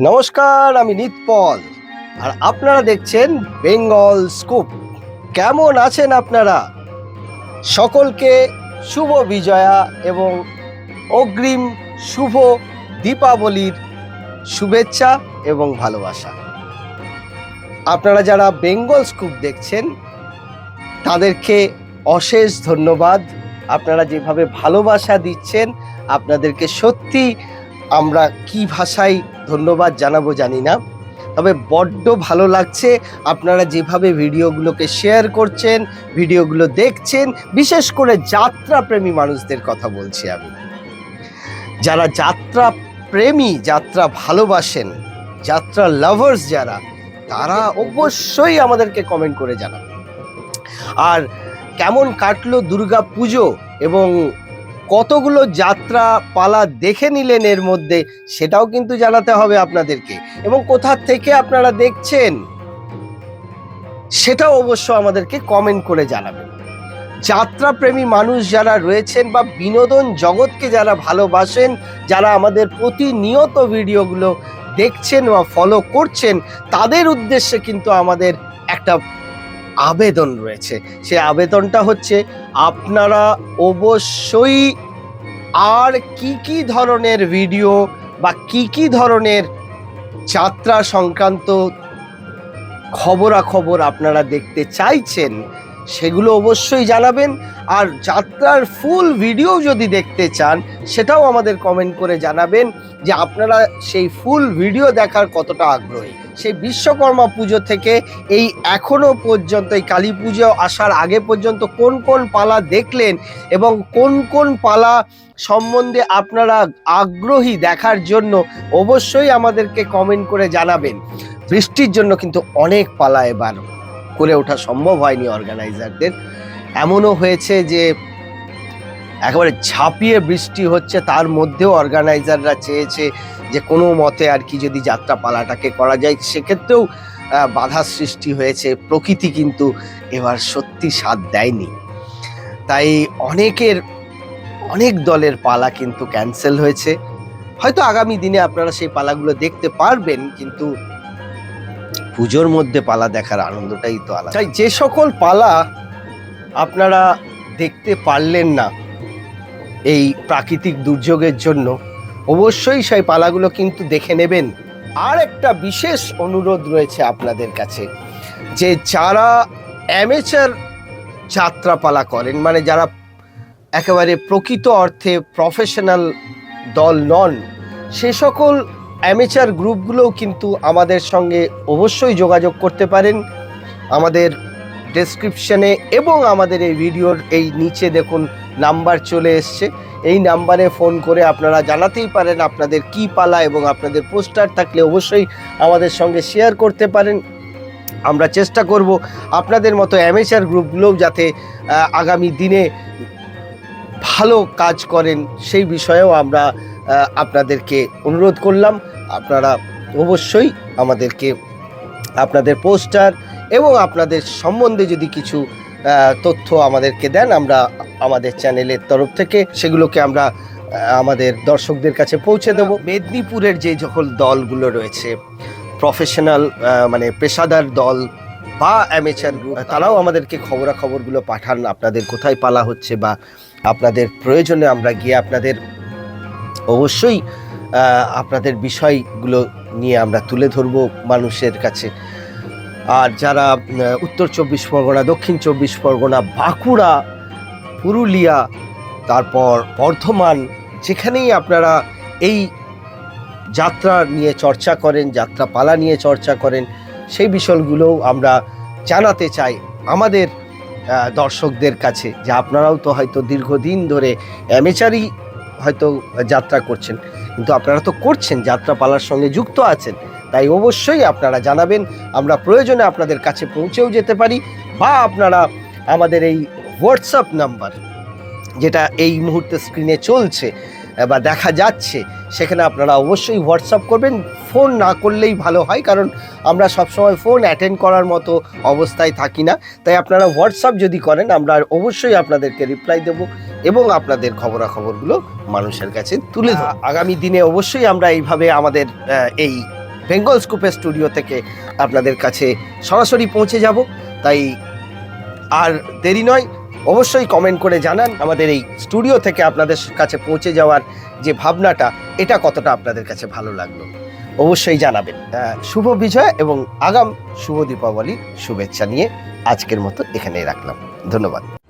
নমস্কার, আমি নিতপল। আর আপনারা দেখছেন বেঙ্গল স্কুপ। কেমন আছেন আপনারা? সকলকে শুভ বিজয়া এবং অগ্রিম শুভ দীপাবলির শুভেচ্ছা এবং ভালোবাসা। আপনারা যারা বেঙ্গল স্কুপ দেখছেন, তাদেরকে অশেষ ধন্যবাদ। আপনারা যেভাবে ভালোবাসা দিচ্ছেন, আপনাদেরকে সত্যি আমরা কি ভাষায় ধন্যবাদ জানাব, জানি না। তবে বড্ড ভালো লাগছে আপনারা যেভাবে ভিডিওগুলোকে শেয়ার করছেন, ভিডিওগুলো দেখছেন, বিশেষ করে যাত্রাপ্রেমী মানুষদের কথা বলছি আমি। যারা যাত্রা প্রেমী যাত্রা ভালোবাসেন, যাত্রা লাভার্স যারা, তারা অবশ্যই আমাদেরকে কমেন্ট করে জানান আর কেমন কাটলো দুর্গা পুজো এবং কতগুলো যাত্রা পালা দেখে নিলেন এর মধ্যে, সেটাও কিন্তু জানাতে হবে আপনাদেরকে। এবং কোথা থেকে আপনারা দেখছেন, সেটাও অবশ্য আমাদেরকে কমেন্ট করে জানাবেন। যাত্রাপ্রেমী মানুষ যারা রয়েছেন বা বিনোদন জগৎকে যারা ভালোবাসেন, যারা আমাদের প্রতিনিয়ত ভিডিওগুলো দেখছেন বা ফলো করছেন, তাদের উদ্দেশ্যে কিন্তু আমাদের একটা আবেদন রয়েছে। সে আবেদনটা হচ্ছে, আপনারা অবশ্যই আর কি কি ধরনের ভিডিও বা কি কি ধরনের যাত্রা সংক্রান্ত খবরাখবর আপনারা দেখতে চাইছেন সেগুলো অবশ্যই জানাবেন। আর যাত্রার ফুল ভিডিও যদি দেখতে চান, সেটাও আমাদের কমেন্ট করে জানাবেন যে আপনারা সেই ফুল ভিডিও দেখার কতটা আগ্রহী। সেই বিশ্বকর্মা পুজো থেকে এই এখনও পর্যন্ত, এই কালী পুজো আসার আগে পর্যন্ত কোন কোন পালা দেখলেন এবং কোন কোন পালা সম্বন্ধে আপনারা আগ্রহী দেখার জন্য অবশ্যই আমাদেরকে কমেন্ট করে জানাবেন। বৃষ্টির জন্য কিন্তু অনেক পালা এবার করে ওঠা সম্ভব হয়নি অর্গানাইজারদের। এমনও হয়েছে যে একেবারে ঝাঁপিয়ে বৃষ্টি হচ্ছে, তার মধ্যেও অর্গানাইজাররা চেয়েছে যে কোনো মতে আর কি যদি যাত্রা পালাটাকে করা যায়। সেক্ষেত্রেও বাধার সৃষ্টি হয়েছে, প্রকৃতি কিন্তু এবার সত্যি সাথ দেয়নি। তাই অনেকের, অনেক দলের পালা কিন্তু ক্যান্সেল হয়েছে। হয়তো আগামী দিনে আপনারা সেই পালাগুলো দেখতে পারবেন, কিন্তু পুজোর মধ্যে পালা দেখার আনন্দটাই তো আলাদা। তাই যে সকল পালা আপনারা দেখতে পারলেন না এই প্রাকৃতিক দুর্যোগের জন্য, অবশ্যই সেই পালাগুলো কিন্তু দেখে নেবেন। আর একটা বিশেষ অনুরোধ রয়েছে আপনাদের কাছে, যে যারা অ্যামেচার যাত্রাপালা করেন মানে যারা একেবারে প্রকৃত অর্থে প্রফেশনাল দল নন, সে সকল অ্যামেচার গ্রুপগুলোও কিন্তু আমাদের সঙ্গে অবশ্যই যোগাযোগ করতে পারেন। আমাদের ডেসক্রিপশানে এবং আমাদের এই ভিডিওর এই নিচে দেখুন নাম্বার চলে এসছে। এই নাম্বারে ফোন করে আপনারা জানাতেই পারেন আপনাদের কি পালা এবং আপনাদের পোস্টার থাকলে অবশ্যই আমাদের সঙ্গে শেয়ার করতে পারেন। আমরা চেষ্টা করব আপনাদের মতো অ্যামেচার গ্রুপগুলোও যাতে আগামী দিনে ভালো কাজ করেন। সেই বিষয়েও আমরা আপনাদেরকে অনুরোধ করলাম। আপনারা অবশ্যই আমাদেরকে আপনাদের পোস্টার এবং আপনাদের সম্বন্ধে যদি কিছু তথ্য আমাদেরকে দেন, আমরা আমাদের চ্যানেলের তরফ থেকে সেগুলোকে আমরা আমাদের দর্শকদের কাছে পৌঁছে দেব। মেদিনীপুরের যে যখন দলগুলো রয়েছে প্রফেশনাল মানে পেশাদার দল বা অ্যামেচার গ্রুপ তারাও আমাদেরকে খবরাখবরগুলো পাঠান, আপনাদের কোথায় পালা হচ্ছে বা আপনাদের প্রয়োজনে আমরা গিয়ে আপনাদের অবশ্যই আপনাদের বিষয়গুলো নিয়ে আমরা তুলে ধরবো মানুষের কাছে। আর যারা উত্তর চব্বিশ পরগনা, দক্ষিণ চব্বিশ পরগনা, বাঁকুড়া, পুরুলিয়া, তারপর বর্ধমান, যেখানেই আপনারা এই যাত্রা নিয়ে চর্চা করেন যাত্রা পালা নিয়ে চর্চা করেন, সেই বিষয়গুলোও আমরা জানাতে চাই আমাদের দর্শকদের কাছে, যে আপনারাও তো হয়তো দীর্ঘদিন ধরে অ্যামেচারই হয়তো যাত্রা করছেন। কিন্তু আপনারা তো করছেন যাত্রা পালার সঙ্গে যুক্ত আছেন। তাই অবশ্যই আপনারা জানাবেন, আমরা প্রয়োজনে আপনাদের কাছে পৌঁছেও যেতে পারি বা আপনারা আমাদের এই হোয়াটসঅ্যাপ নাম্বার যেটা এই মুহূর্তে স্ক্রিনে চলছে, বা দেখা যাচ্ছে, সেখানে আপনারা অবশ্যই হোয়াটসঅ্যাপ করবেন। ফোন না করলেই ভালো হয়, কারণ আমরা সবসময় ফোন অ্যাটেন্ড করার মতো অবস্থায় থাকি না। তাই আপনারা হোয়াটসঅ্যাপ যদি করেন, আমরা অবশ্যই আপনাদেরকে রিপ্লাই দেব। এবং আপনাদের খবরাখবরগুলো মানুষের কাছে তুলে আগামী দিনে অবশ্যই আমরা এইভাবে আমাদের এই বেঙ্গল স্কুপের স্টুডিও থেকে আপনাদের কাছে সরাসরি পৌঁছে যাব। তাই আর দেরি নয়, অবশ্যই কমেন্ট করে জানান আমাদের এই স্টুডিও থেকে আপনাদের কাছে পৌঁছে যাওয়ার যে ভাবনাটা, এটা কতটা আপনাদের কাছে ভালো লাগল। অবশ্যই জানাবেন। শুভ বিজয় এবং আগাম শুভ দীপাবলির শুভেচ্ছা নিয়ে আজকের মতো এখানেই রাখলাম। ধন্যবাদ।